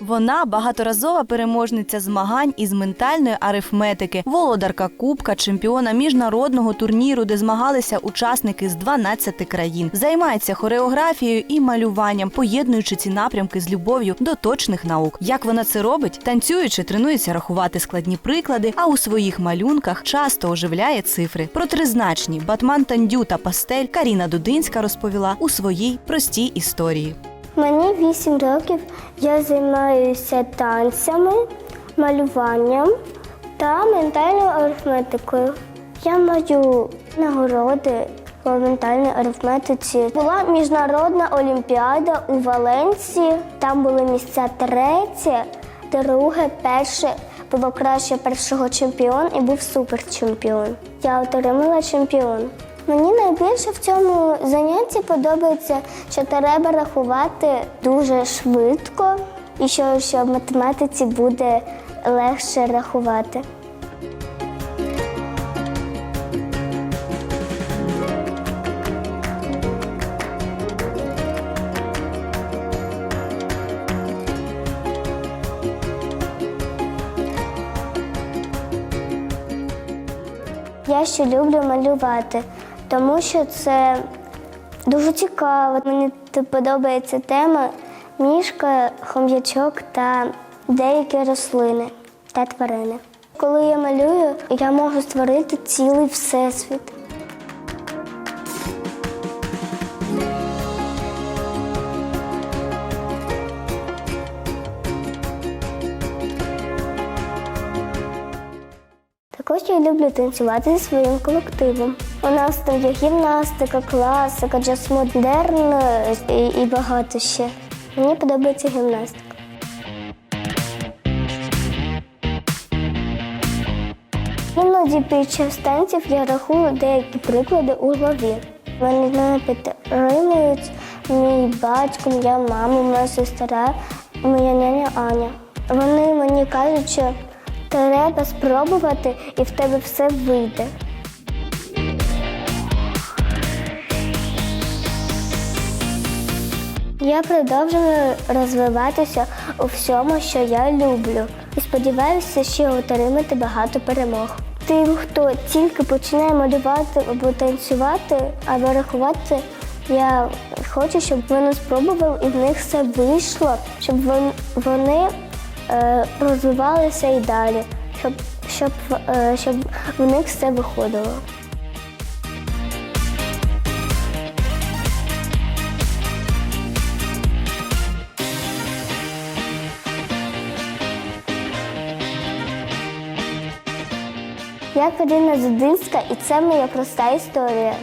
вона багаторазова переможниця змагань із ментальної арифметики, володарка Кубка, чемпіона міжнародного турніру, де змагалися учасники з 12 країн. Займається хореографією і малюванням, поєднуючи ці напрямки з любов'ю до точних наук. Як вона це робить? Танцюючи, тренується рахувати складні приклади, а у своїх малюнках часто оживляє цифри. Про тризначні батман тандю та пастель Каріна Дудинська розповіла у своїй простій історії. Мені 8 років. Я займаюся танцями, малюванням та ментальною арифметикою. Я маю нагороди по ментальній арифметиці. Була міжнародна олімпіада у Валенції. Там були місця третє, друге, перше. Було краще першого чемпіон і був суперчемпіон. Я отримала чемпіон. Мені найбільше в цьому занятті подобається, що треба рахувати дуже швидко і що, що в математиці буде легше рахувати. Я ще люблю малювати, тому що це дуже цікаво. Мені подобається тема мішка, хом'ячок та деякі рослини та тварини. Коли я малюю, я можу створити цілий всесвіт. Я люблю танцювати зі своїм колективом. У нас там є гімнастика, класика, джаз модерн е, і, багато ще. Мені подобається гімнастика. Іноді під час танців я рахую деякі приклади у голові. Мене підтримують мій батько, моя мама, моя сестра, моя няня Аня. Вони мені кажуть, що треба спробувати і в тебе все вийде. Я продовжую розвиватися у всьому, що я люблю, і сподіваюся ще отримати багато перемог. Тим, хто тільки починає малювати або танцювати, або рахувати, я хочу, щоб вони спробували і в них все вийшло, щоб вони розвивалися і далі, щоб, щоб, е, щоб в них все виходило. Я Каріна Зудинська, і це моя проста історія.